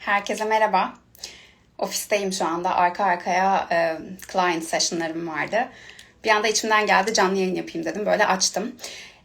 Herkese merhaba. Ofisteyim şu anda. Arka arkaya e, client sessionlarım vardı. Bir anda içimden geldi canlı yayın yapayım dedim. Böyle açtım.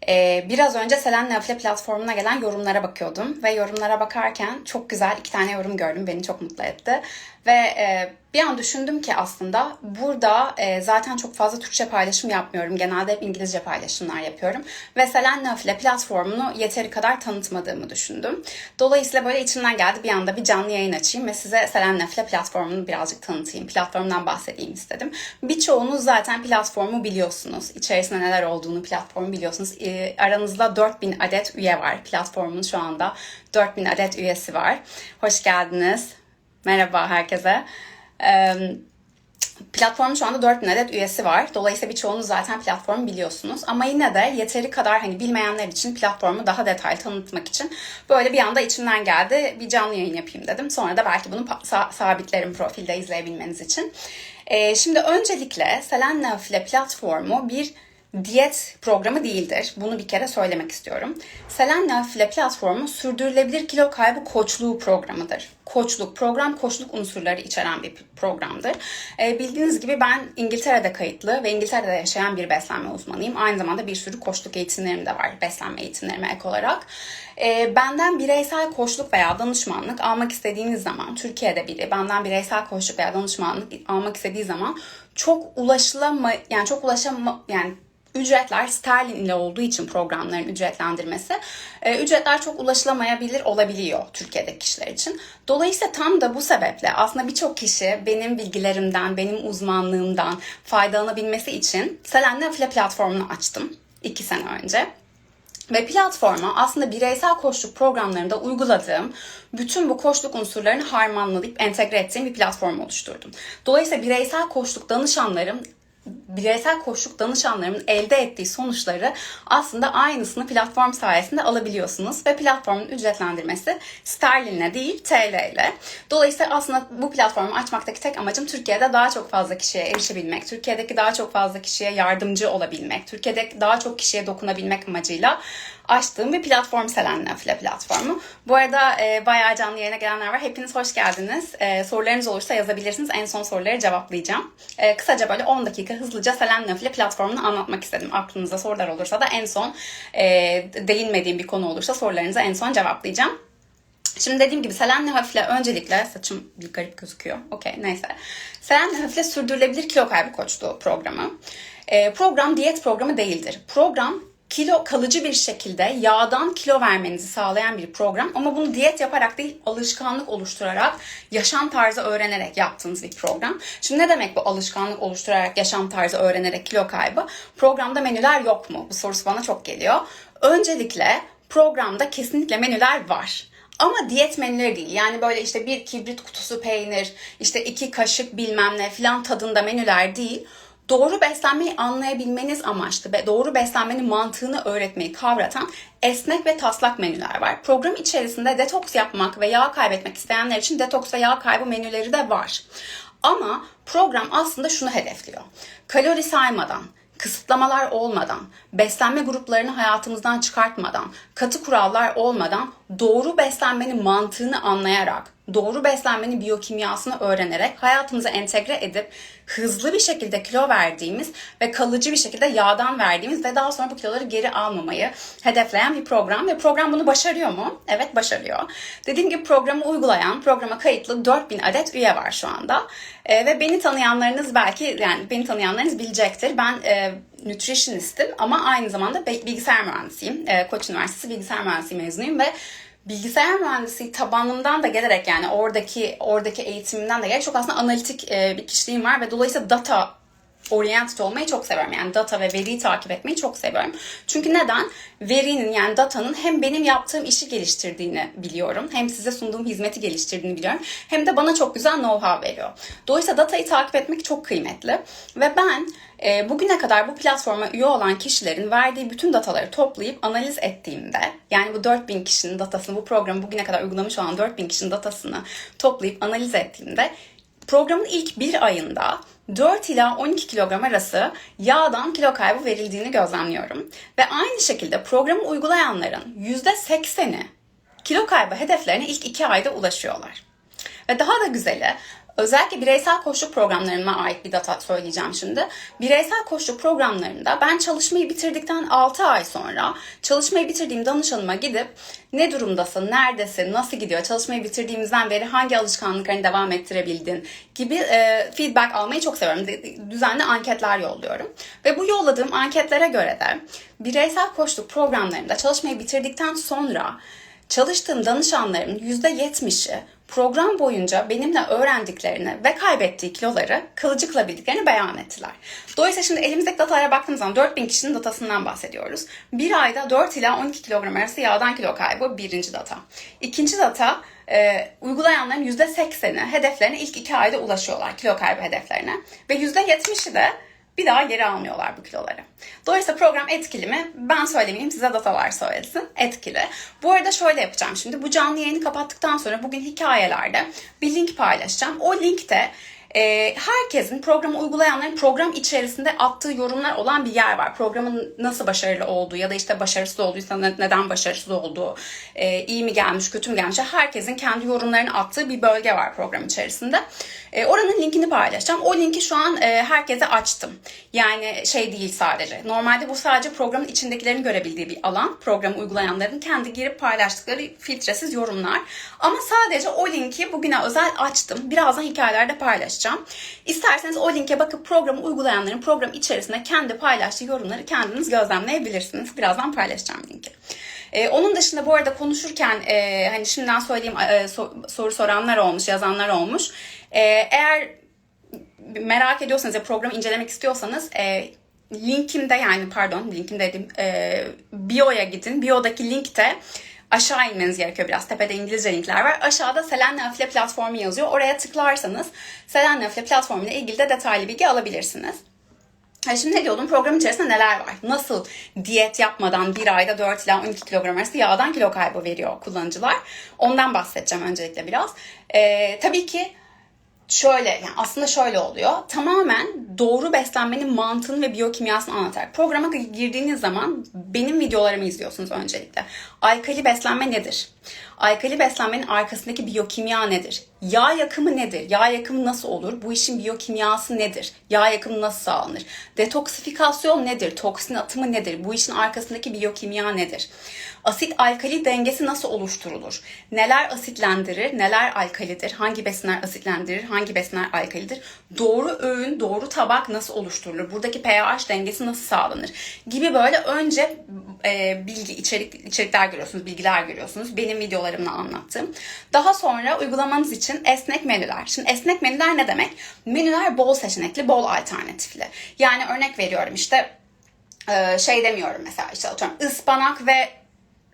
E, biraz önce Selen Nafile platformuna gelen yorumlara bakıyordum. Ve yorumlara bakarken çok güzel iki tane yorum gördüm. Beni çok mutlu etti. Ve e, bir an düşündüm ki aslında burada e, zaten çok fazla Türkçe paylaşım yapmıyorum. Genelde hep İngilizce paylaşımlar yapıyorum. Ve Selen Nafile platformunu yeteri kadar tanıtmadığımı düşündüm. Dolayısıyla böyle içimden geldi bir anda bir canlı yayın açayım ve size Selen Nafile platformunu birazcık tanıtayım. Platformdan bahsedeyim istedim. Birçoğunuz zaten platformu biliyorsunuz. İçerisinde neler olduğunu platformu biliyorsunuz. E, aranızda 4000 adet üye var. Platformun şu anda 4000 adet üyesi var. Hoş geldiniz. Merhaba herkese. Ee, Platformun şu anda 4000 adet üyesi var. Dolayısıyla birçoğunuz zaten platformu biliyorsunuz. Ama yine de yeteri kadar hani bilmeyenler için platformu daha detaylı tanıtmak için böyle bir anda içimden geldi. Bir canlı yayın yapayım dedim. Sonra da belki bunu sa- sabitlerim profilde izleyebilmeniz için. Şimdi öncelikle Selen Nafile platformu bir diyet programı değildir. Bunu bir kere söylemek istiyorum. Selen Nafile platformu sürdürülebilir kilo kaybı koçluğu programıdır. Koçluk, program koçluk unsurları içeren bir programdır. Ee, bildiğiniz gibi ben İngiltere'de kayıtlı ve İngiltere'de yaşayan bir beslenme uzmanıyım. Aynı zamanda bir sürü koçluk eğitimlerim de var beslenme eğitimlerime ek olarak. Ee, benden bireysel koçluk veya danışmanlık almak istediğiniz zaman, Türkiye'de biri benden bireysel koçluk veya danışmanlık almak istediği zaman çok ulaşılama yani çok ulaşama yani ücretler sterlin ile olduğu için programların ücretlendirmesi e, ücretler çok ulaşılamayabilir olabiliyor Türkiye'deki kişiler için. Dolayısıyla tam da bu sebeple aslında birçok kişi benim bilgilerimden, benim uzmanlığımdan faydalanabilmesi için Selen Afile platformunu açtım iki sene önce. Ve platforma aslında bireysel koçluk programlarında uyguladığım bütün bu koçluk unsurlarını harmanlayıp entegre ettiğim bir platform oluşturdum. Dolayısıyla bireysel koçluk danışanlarım bireysel koçluk danışanlarımın elde ettiği sonuçları aslında aynısını platform sayesinde alabiliyorsunuz ve platformun ücretlendirmesi sterlinle değil TL ile. Dolayısıyla aslında bu platformu açmaktaki tek amacım Türkiye'de daha çok fazla kişiye erişebilmek, Türkiye'deki daha çok fazla kişiye yardımcı olabilmek, Türkiye'de daha çok kişiye dokunabilmek amacıyla açtığım bir platform Selen Nafile platformu. Bu arada e, bayağı canlı yayına gelenler var. Hepiniz hoş geldiniz. E, sorularınız olursa yazabilirsiniz. En son soruları cevaplayacağım. E, kısaca böyle 10 dakika hızlıca Selen Nafile platformunu anlatmak istedim. Aklınızda sorular olursa da en son e, değinmediğim bir konu olursa sorularınızı en son cevaplayacağım. Şimdi dediğim gibi Selen Hafif'le öncelikle saçım bir garip gözüküyor. Okey neyse. Selen Hafif'le sürdürülebilir kilo kaybı koçluğu programı. E, program diyet programı değildir. Program kilo kalıcı bir şekilde yağdan kilo vermenizi sağlayan bir program ama bunu diyet yaparak değil alışkanlık oluşturarak yaşam tarzı öğrenerek yaptığınız bir program. Şimdi ne demek bu alışkanlık oluşturarak yaşam tarzı öğrenerek kilo kaybı? Programda menüler yok mu? Bu sorusu bana çok geliyor. Öncelikle programda kesinlikle menüler var. Ama diyet menüleri değil. Yani böyle işte bir kibrit kutusu peynir, işte iki kaşık bilmem ne filan tadında menüler değil doğru beslenmeyi anlayabilmeniz amaçlı ve doğru beslenmenin mantığını öğretmeyi kavratan esnek ve taslak menüler var. Program içerisinde detoks yapmak ve yağ kaybetmek isteyenler için detoks ve yağ kaybı menüleri de var. Ama program aslında şunu hedefliyor. Kalori saymadan, kısıtlamalar olmadan, beslenme gruplarını hayatımızdan çıkartmadan, katı kurallar olmadan doğru beslenmenin mantığını anlayarak, doğru beslenmenin biyokimyasını öğrenerek hayatımıza entegre edip hızlı bir şekilde kilo verdiğimiz ve kalıcı bir şekilde yağdan verdiğimiz ve daha sonra bu kiloları geri almamayı hedefleyen bir program ve program bunu başarıyor mu? Evet başarıyor. Dediğim gibi programı uygulayan, programa kayıtlı 4000 adet üye var şu anda. E, ve beni tanıyanlarınız belki yani beni tanıyanlarınız bilecektir. Ben e, nutritionistim ama aynı zamanda bilgisayar mühendisiyim. E, Koç Üniversitesi bilgisayar mühendisliği mezunuyum ve bilgisayar mühendisi tabanından da gelerek yani oradaki oradaki eğitimimden de gelerek çok aslında analitik e, bir kişiliğim var ve dolayısıyla data oriented olmayı çok seviyorum. Yani data ve veriyi takip etmeyi çok seviyorum. Çünkü neden? Verinin yani datanın hem benim yaptığım işi geliştirdiğini biliyorum. Hem size sunduğum hizmeti geliştirdiğini biliyorum. Hem de bana çok güzel know-how veriyor. Dolayısıyla datayı takip etmek çok kıymetli. Ve ben e, bugüne kadar bu platforma üye olan kişilerin verdiği bütün dataları toplayıp analiz ettiğimde yani bu 4000 kişinin datasını bu programı bugüne kadar uygulamış olan 4000 kişinin datasını toplayıp analiz ettiğimde programın ilk bir ayında 4 ila 12 kilogram arası yağdan kilo kaybı verildiğini gözlemliyorum. Ve aynı şekilde programı uygulayanların %80'i kilo kaybı hedeflerine ilk 2 ayda ulaşıyorlar. Ve daha da güzeli Özellikle bireysel koçluk programlarıma ait bir data söyleyeceğim şimdi. Bireysel koçluk programlarında ben çalışmayı bitirdikten 6 ay sonra çalışmayı bitirdiğim danışanıma gidip ne durumdasın, neredesin, nasıl gidiyor, çalışmayı bitirdiğimizden beri hangi alışkanlıklarını devam ettirebildin gibi e, feedback almayı çok seviyorum. Düzenli anketler yolluyorum. Ve bu yolladığım anketlere göre de bireysel koçluk programlarında çalışmayı bitirdikten sonra çalıştığım danışanlarımın %70'i program boyunca benimle öğrendiklerini ve kaybettiği kiloları kalıcı kılabildiklerini beyan ettiler. Dolayısıyla şimdi elimizdeki datalara baktığımız zaman 4000 kişinin datasından bahsediyoruz. Bir ayda 4 ila 12 kilogram arası yağdan kilo kaybı birinci data. İkinci data e, uygulayanların %80'i hedeflerine ilk 2 ayda ulaşıyorlar kilo kaybı hedeflerine. Ve %70'i de bir daha geri almıyorlar bu kiloları. Dolayısıyla program etkili mi? Ben söylemeyeyim size datalar söylesin. Etkili. Bu arada şöyle yapacağım şimdi. Bu canlı yayını kapattıktan sonra bugün hikayelerde bir link paylaşacağım. O linkte e, herkesin programı uygulayanların program içerisinde attığı yorumlar olan bir yer var. Programın nasıl başarılı olduğu ya da işte başarısız olduysa neden başarısız olduğu, e, iyi mi gelmiş, kötü mü gelmiş herkesin kendi yorumlarını attığı bir bölge var program içerisinde. E, oranın linkini paylaşacağım. O linki şu an e, herkese açtım. Yani şey değil sadece. Normalde bu sadece programın içindekilerin görebildiği bir alan. Programı uygulayanların kendi girip paylaştıkları filtresiz yorumlar. Ama sadece o linki bugüne özel açtım. Birazdan hikayelerde paylaşacağım. İsterseniz o linke bakıp programı uygulayanların program içerisinde kendi paylaştığı yorumları kendiniz gözlemleyebilirsiniz. Birazdan paylaşacağım linki. Ee, onun dışında bu arada konuşurken e, hani şimdiden söyleyeyim e, so, soru soranlar olmuş, yazanlar olmuş. E, eğer merak ediyorsanız ya programı incelemek istiyorsanız e, linkimde yani pardon linkim dedim e, bio'ya gidin. Bio'daki linkte aşağı inmeniz gerekiyor biraz. Tepede İngilizce linkler var. Aşağıda Selen Afile platformu yazıyor. Oraya tıklarsanız Selen Afile platformu ile ilgili de detaylı bilgi alabilirsiniz. Şimdi ne diyordum? Program içerisinde neler var? Nasıl diyet yapmadan bir ayda 4 ila 12 kilogram arası yağdan kilo kaybı veriyor kullanıcılar? Ondan bahsedeceğim öncelikle biraz. Ee, tabii ki şöyle yani aslında şöyle oluyor. Tamamen doğru beslenmenin mantığını ve biyokimyasını anlatarak programa girdiğiniz zaman benim videolarımı izliyorsunuz öncelikle. Alkali beslenme nedir? Alkali beslenmenin arkasındaki biyokimya nedir? Yağ yakımı nedir? Yağ yakımı nasıl olur? Bu işin biyokimyası nedir? Yağ yakımı nasıl sağlanır? Detoksifikasyon nedir? Toksin atımı nedir? Bu işin arkasındaki biyokimya nedir? Asit alkali dengesi nasıl oluşturulur? Neler asitlendirir? Neler alkalidir? Hangi besinler asitlendirir? Hangi besinler alkalidir? Doğru öğün, doğru tabak nasıl oluşturulur? Buradaki pH dengesi nasıl sağlanır? Gibi böyle önce e, bilgi, içerik, içerikler görüyorsunuz, bilgiler görüyorsunuz. Benim videolarımla anlattım. Daha sonra uygulamanız için esnek menüler. Şimdi esnek menüler ne demek? Menüler bol seçenekli, bol alternatifli. Yani örnek veriyorum işte e, şey demiyorum mesela işte atıyorum ıspanak ve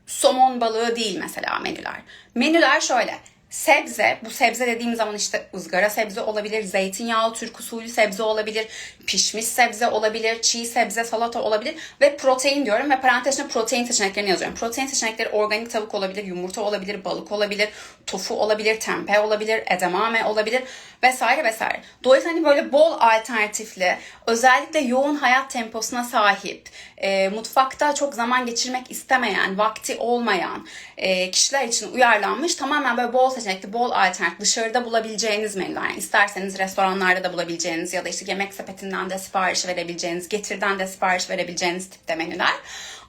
somon balığı değil mesela menüler. Menüler şöyle sebze, bu sebze dediğim zaman işte ızgara sebze olabilir, zeytinyağlı Türk usulü sebze olabilir, pişmiş sebze olabilir, çiğ sebze, salata olabilir ve protein diyorum ve parantezine protein seçeneklerini yazıyorum. Protein seçenekleri organik tavuk olabilir, yumurta olabilir, balık olabilir, tofu olabilir, tempe olabilir, edamame olabilir vesaire vesaire. Dolayısıyla hani böyle bol alternatifli, özellikle yoğun hayat temposuna sahip, e, mutfakta çok zaman geçirmek istemeyen, vakti olmayan e, kişiler için uyarlanmış tamamen böyle bol seçenekli, bol alternatif, dışarıda bulabileceğiniz menüler. Yani isterseniz restoranlarda da bulabileceğiniz ya da işte yemek sepetinden de sipariş verebileceğiniz, getirden de sipariş verebileceğiniz tipte menüler.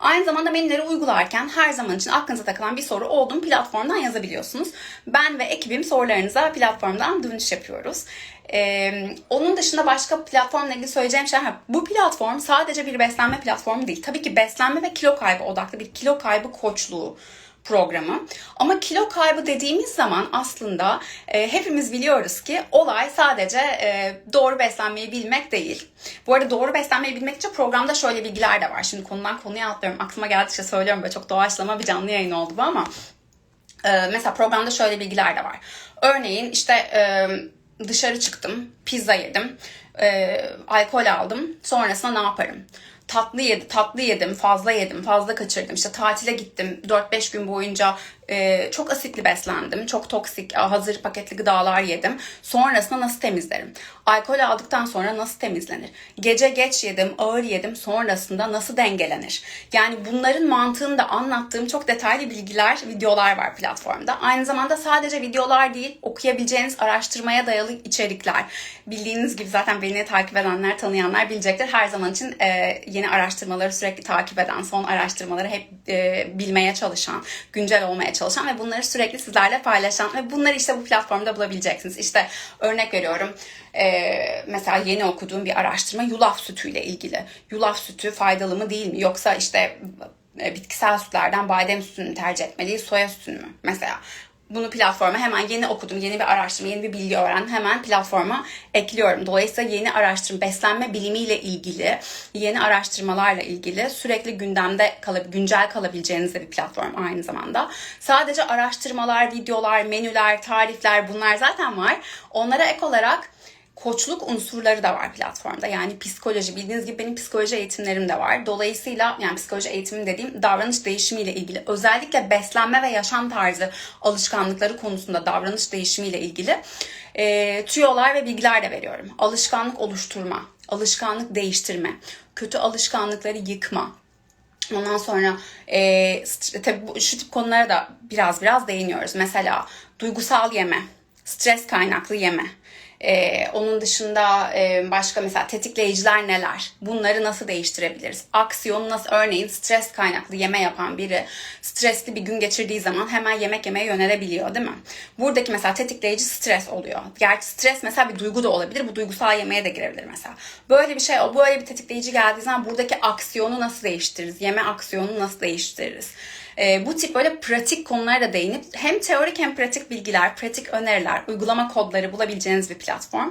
Aynı zamanda menüleri uygularken her zaman için aklınıza takılan bir soru olduğum platformdan yazabiliyorsunuz. Ben ve ekibim sorularınıza platformdan dönüş yapıyoruz. Ee, onun dışında başka platformla ilgili söyleyeceğim şey bu platform sadece bir beslenme platformu değil. Tabii ki beslenme ve kilo kaybı odaklı bir kilo kaybı koçluğu programı. Ama kilo kaybı dediğimiz zaman aslında e, hepimiz biliyoruz ki olay sadece e, doğru beslenmeyi bilmek değil. Bu arada doğru beslenmeyi bilmek için programda şöyle bilgiler de var. Şimdi konudan konuya atlıyorum. Aklıma geldikçe söylüyorum. Böyle çok doğaçlama bir canlı yayın oldu bu ama. E, mesela programda şöyle bilgiler de var. Örneğin işte e, dışarı çıktım. Pizza yedim. E, alkol aldım. Sonrasında ne yaparım? Tatlı yedim, tatlı yedim, fazla yedim, fazla kaçırdım. İşte tatile gittim 4-5 gün boyunca e, çok asitli beslendim. Çok toksik, hazır paketli gıdalar yedim. Sonrasında nasıl temizlerim? Alkol aldıktan sonra nasıl temizlenir? Gece geç yedim, ağır yedim. Sonrasında nasıl dengelenir? Yani bunların mantığını da anlattığım çok detaylı bilgiler, videolar var platformda. Aynı zamanda sadece videolar değil, okuyabileceğiniz araştırmaya dayalı içerikler. Bildiğiniz gibi zaten beni takip edenler, tanıyanlar bilecektir. Her zaman için e, yeni araştırmaları sürekli takip eden, son araştırmaları hep e, bilmeye çalışan, güncel olmaya çalışan ve bunları sürekli sizlerle paylaşan ve bunları işte bu platformda bulabileceksiniz. İşte örnek veriyorum. E, mesela yeni okuduğum bir araştırma yulaf sütüyle ilgili. Yulaf sütü faydalı mı değil mi? Yoksa işte e, bitkisel sütlerden badem sütünü tercih etmeliyiz, soya sütünü mü? Mesela bunu platforma hemen yeni okudum, yeni bir araştırma, yeni bir bilgi öğrendim. Hemen platforma ekliyorum. Dolayısıyla yeni araştırma, beslenme bilimiyle ilgili, yeni araştırmalarla ilgili sürekli gündemde kalab güncel kalabileceğiniz bir platform aynı zamanda. Sadece araştırmalar, videolar, menüler, tarifler bunlar zaten var. Onlara ek olarak koçluk unsurları da var platformda. Yani psikoloji bildiğiniz gibi benim psikoloji eğitimlerim de var. Dolayısıyla yani psikoloji eğitimi dediğim davranış değişimiyle ilgili özellikle beslenme ve yaşam tarzı alışkanlıkları konusunda davranış değişimiyle ilgili e, tüyolar ve bilgiler de veriyorum. Alışkanlık oluşturma, alışkanlık değiştirme, kötü alışkanlıkları yıkma, Ondan sonra e, tabii şu tip konulara da biraz biraz değiniyoruz. Mesela duygusal yeme, stres kaynaklı yeme, ee, onun dışında e, başka mesela tetikleyiciler neler? Bunları nasıl değiştirebiliriz? Aksiyon nasıl? Örneğin stres kaynaklı yeme yapan biri stresli bir gün geçirdiği zaman hemen yemek yemeye yönelebiliyor değil mi? Buradaki mesela tetikleyici stres oluyor. Gerçi stres mesela bir duygu da olabilir. Bu duygusal yemeğe de girebilir mesela. Böyle bir şey, böyle bir tetikleyici geldiği zaman buradaki aksiyonu nasıl değiştiririz? Yeme aksiyonunu nasıl değiştiririz? E, bu tip böyle pratik konulara da değinip hem teorik hem pratik bilgiler, pratik öneriler, uygulama kodları bulabileceğiniz bir platform.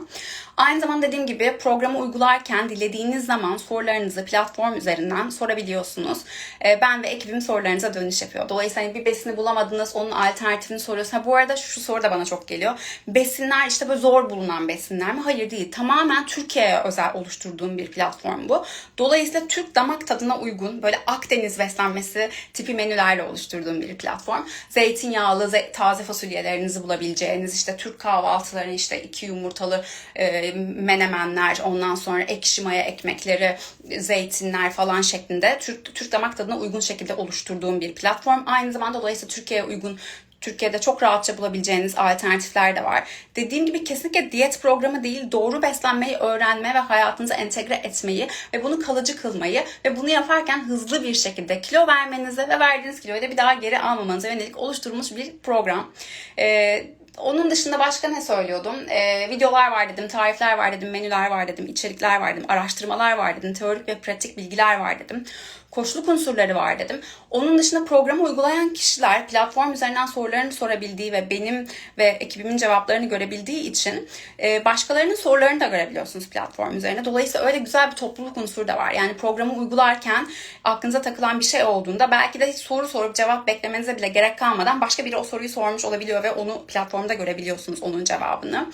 Aynı zamanda dediğim gibi programı uygularken dilediğiniz zaman sorularınızı platform üzerinden sorabiliyorsunuz. E, ben ve ekibim sorularınıza dönüş yapıyor. Dolayısıyla hani bir besini bulamadınız, onun alternatifini soruyorsunuz. Ha, bu arada şu soru da bana çok geliyor. Besinler işte böyle zor bulunan besinler mi? Hayır değil. Tamamen Türkiye'ye özel oluşturduğum bir platform bu. Dolayısıyla Türk damak tadına uygun böyle Akdeniz beslenmesi tipi menüler ürünlerle oluşturduğum bir platform. Zeytinyağlı taze fasulyelerinizi bulabileceğiniz işte Türk kahvaltıları işte iki yumurtalı e, menemenler ondan sonra ekşi maya ekmekleri zeytinler falan şeklinde Türk, Türk damak tadına uygun şekilde oluşturduğum bir platform. Aynı zamanda dolayısıyla Türkiye'ye uygun Türkiye'de çok rahatça bulabileceğiniz alternatifler de var. Dediğim gibi kesinlikle diyet programı değil, doğru beslenmeyi öğrenme ve hayatınıza entegre etmeyi ve bunu kalıcı kılmayı ve bunu yaparken hızlı bir şekilde kilo vermenize ve verdiğiniz kiloyu da bir daha geri almamanıza yönelik oluşturulmuş bir program. Ee, onun dışında başka ne söylüyordum? Ee, videolar var dedim, tarifler var dedim, menüler var dedim, içerikler var dedim, araştırmalar var dedim, teorik ve pratik bilgiler var dedim koçluk unsurları var dedim. Onun dışında programı uygulayan kişiler platform üzerinden sorularını sorabildiği ve benim ve ekibimin cevaplarını görebildiği için e, başkalarının sorularını da görebiliyorsunuz platform üzerine. Dolayısıyla öyle güzel bir topluluk unsuru da var. Yani programı uygularken aklınıza takılan bir şey olduğunda belki de hiç soru sorup cevap beklemenize bile gerek kalmadan başka biri o soruyu sormuş olabiliyor ve onu platformda görebiliyorsunuz onun cevabını.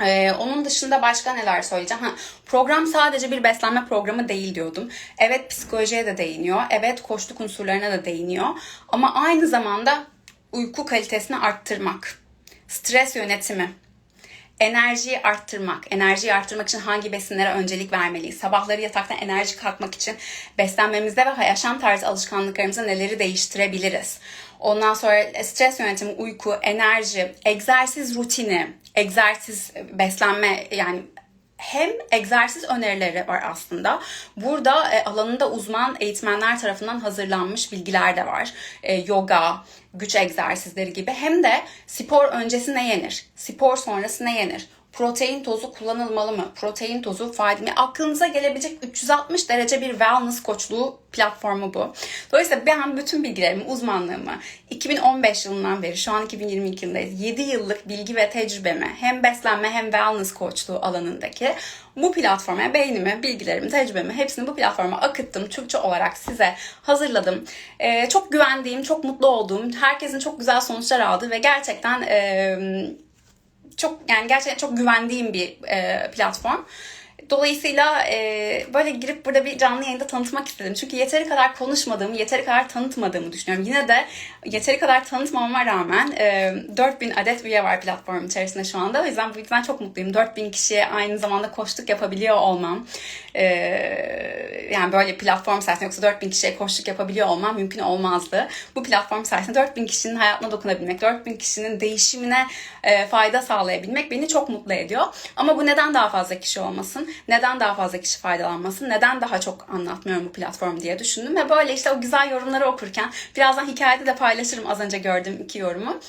Ee, onun dışında başka neler söyleyeceğim? Ha, program sadece bir beslenme programı değil diyordum. Evet psikolojiye de değiniyor. Evet koşluk unsurlarına da değiniyor. Ama aynı zamanda uyku kalitesini arttırmak, stres yönetimi, enerjiyi arttırmak. Enerjiyi arttırmak için hangi besinlere öncelik vermeliyiz? Sabahları yataktan enerji kalkmak için beslenmemizde ve yaşam tarzı alışkanlıklarımızda neleri değiştirebiliriz? Ondan sonra stres yönetimi, uyku, enerji, egzersiz rutini, egzersiz beslenme yani hem egzersiz önerileri var aslında. Burada e, alanında uzman eğitmenler tarafından hazırlanmış bilgiler de var. E, yoga, güç egzersizleri gibi. Hem de spor öncesi ne yenir? Spor sonrası ne yenir? Protein tozu kullanılmalı mı? Protein tozu faydalı mı? Aklınıza gelebilecek 360 derece bir wellness koçluğu platformu bu. Dolayısıyla ben bütün bilgilerimi, uzmanlığımı 2015 yılından beri şu an 2022 yılındayız. 7 yıllık bilgi ve tecrübemi hem beslenme hem wellness koçluğu alanındaki bu platforma beynimi, bilgilerimi, tecrübemi hepsini bu platforma akıttım. Türkçe olarak size hazırladım. Ee, çok güvendiğim, çok mutlu olduğum, herkesin çok güzel sonuçlar aldığı ve gerçekten... Ee, çok yani gerçekten çok güvendiğim bir e, platform. Dolayısıyla e, böyle girip burada bir canlı yayında tanıtmak istedim. Çünkü yeteri kadar konuşmadığımı, yeteri kadar tanıtmadığımı düşünüyorum. Yine de yeteri kadar tanıtmama rağmen e, 4000 adet üye var platform içerisinde şu anda. O yüzden bu yüzden çok mutluyum. 4000 kişiye aynı zamanda koştuk yapabiliyor olmam. E, yani böyle platform sayesinde yoksa 4000 kişiye koştuk yapabiliyor olmam mümkün olmazdı. Bu platform sayesinde 4000 kişinin hayatına dokunabilmek, 4000 kişinin değişimine e, fayda sağlayabilmek beni çok mutlu ediyor. Ama bu neden daha fazla kişi olmasın? Neden daha fazla kişi faydalanmasın? Neden daha çok anlatmıyorum bu platform diye düşündüm ve böyle işte o güzel yorumları okurken birazdan hikayede de paylaşırım az önce gördüğüm iki yorumu.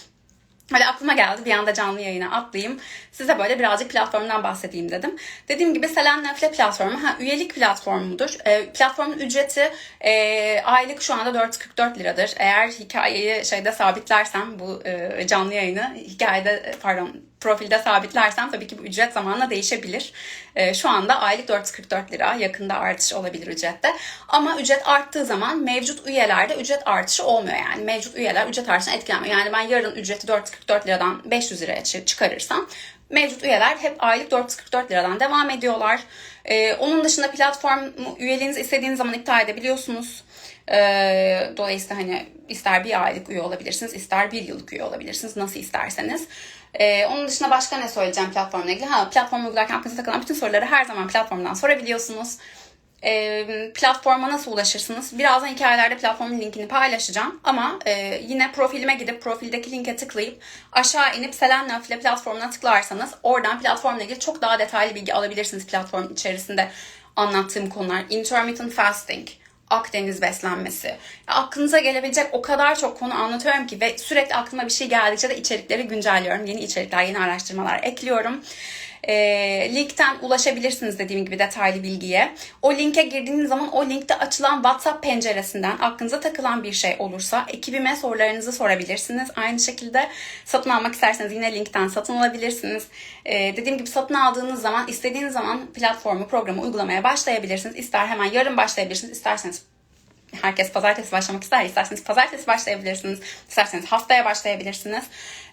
Böyle aklıma geldi bir anda canlı yayına atlayayım. Size böyle birazcık platformdan bahsedeyim dedim. Dediğim gibi Selen Nefle platformu ha, üyelik platformudur. E, platformun ücreti e, aylık şu anda 444 liradır. Eğer hikayeyi şeyde sabitlersem bu e, canlı yayını hikayede pardon profilde sabitlersem tabii ki bu ücret zamanla değişebilir. E, şu anda aylık 444 lira. Yakında artış olabilir ücrette. Ama ücret arttığı zaman mevcut üyelerde ücret artışı olmuyor yani. Mevcut üyeler ücret artışına etkilenmiyor. Yani ben yarın ücreti 444 liradan 500 liraya çıkarırsam mevcut üyeler hep aylık 444 liradan devam ediyorlar. Ee, onun dışında platform üyeliğinizi istediğiniz zaman iptal edebiliyorsunuz. Ee, dolayısıyla hani ister bir aylık üye olabilirsiniz, ister bir yıllık üye olabilirsiniz. Nasıl isterseniz. Ee, onun dışında başka ne söyleyeceğim platformla ilgili? Ha, platformu uygularken aklınıza takılan bütün soruları her zaman platformdan sorabiliyorsunuz e, platforma nasıl ulaşırsınız? Birazdan hikayelerde platformun linkini paylaşacağım. Ama e, yine profilime gidip profildeki linke tıklayıp aşağı inip Selen Nafile platformuna tıklarsanız oradan platformla ilgili çok daha detaylı bilgi alabilirsiniz platform içerisinde anlattığım konular. Intermittent fasting, Akdeniz beslenmesi. Aklınıza gelebilecek o kadar çok konu anlatıyorum ki ve sürekli aklıma bir şey geldikçe de içerikleri güncelliyorum. Yeni içerikler, yeni araştırmalar ekliyorum e, linkten ulaşabilirsiniz dediğim gibi detaylı bilgiye. O linke girdiğiniz zaman o linkte açılan WhatsApp penceresinden aklınıza takılan bir şey olursa ekibime sorularınızı sorabilirsiniz. Aynı şekilde satın almak isterseniz yine linkten satın alabilirsiniz. E, dediğim gibi satın aldığınız zaman istediğiniz zaman platformu, programı uygulamaya başlayabilirsiniz. İster hemen yarın başlayabilirsiniz, isterseniz herkes pazartesi başlamak ister. İsterseniz pazartesi başlayabilirsiniz. İsterseniz haftaya başlayabilirsiniz.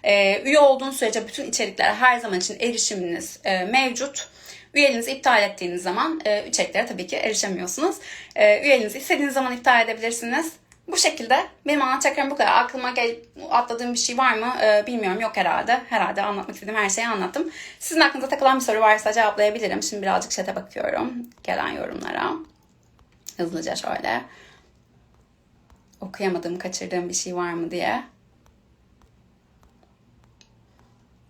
E, üye olduğunuz sürece bütün içeriklere her zaman için erişiminiz e, mevcut. Üyeliğinizi iptal ettiğiniz zaman e, içeriklere tabii ki erişemiyorsunuz. E, üyeliğinizi istediğiniz zaman iptal edebilirsiniz. Bu şekilde benim anlatacaklarım bu kadar. Aklıma gel atladığım bir şey var mı ee, bilmiyorum. Yok herhalde. Herhalde anlatmak istediğim her şeyi anlattım. Sizin aklınıza takılan bir soru varsa cevaplayabilirim. Şimdi birazcık chat'e bakıyorum. Gelen yorumlara. Hızlıca şöyle okuyamadığım, kaçırdığım bir şey var mı diye.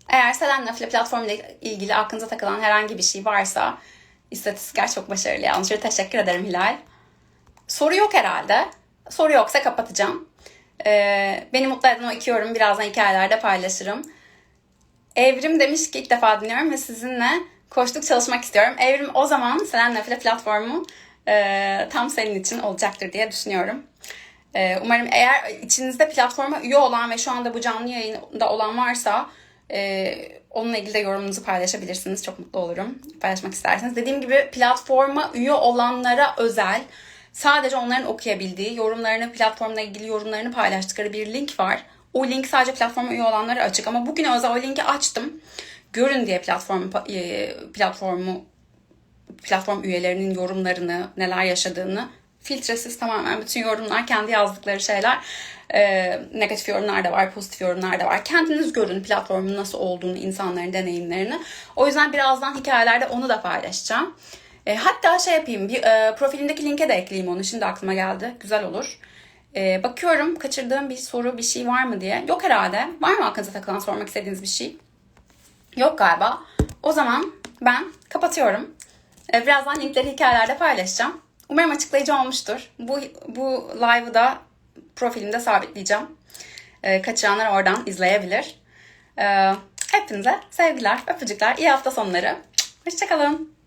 Eğer Selen Nafile platformu ile ilgili aklınıza takılan herhangi bir şey varsa istatistikler çok başarılı yalnız. Teşekkür ederim Hilal. Soru yok herhalde. Soru yoksa kapatacağım. Ee, beni mutlu eden o iki yorum birazdan hikayelerde paylaşırım. Evrim demiş ki ilk defa dinliyorum ve sizinle koştuk çalışmak istiyorum. Evrim o zaman Selen Nafile platformu e, tam senin için olacaktır diye düşünüyorum. Ee, umarım eğer içinizde platforma üye olan ve şu anda bu canlı yayında olan varsa e, onunla ilgili de yorumunuzu paylaşabilirsiniz. Çok mutlu olurum paylaşmak isterseniz. Dediğim gibi platforma üye olanlara özel sadece onların okuyabildiği yorumlarını, platformla ilgili yorumlarını paylaştıkları bir link var. O link sadece platforma üye olanlara açık ama bugün özel o linki açtım. Görün diye platform e, platformu platform üyelerinin yorumlarını, neler yaşadığını filtresiz tamamen bütün yorumlar kendi yazdıkları şeyler. E, negatif yorumlar da var, pozitif yorumlar da var. Kendiniz görün platformun nasıl olduğunu, insanların deneyimlerini. O yüzden birazdan hikayelerde onu da paylaşacağım. E, hatta şey yapayım, bir e, profilimdeki linke de ekleyeyim onu. Şimdi aklıma geldi. Güzel olur. E, bakıyorum kaçırdığım bir soru, bir şey var mı diye. Yok herhalde. Var mı aklınıza takılan sormak istediğiniz bir şey? Yok galiba. O zaman ben kapatıyorum. E, birazdan linkleri hikayelerde paylaşacağım. Umarım açıklayıcı olmuştur. Bu, bu live'ı da profilimde sabitleyeceğim. Ee, kaçıranlar oradan izleyebilir. Ee, hepinize sevgiler, öpücükler, iyi hafta sonları. Hoşçakalın.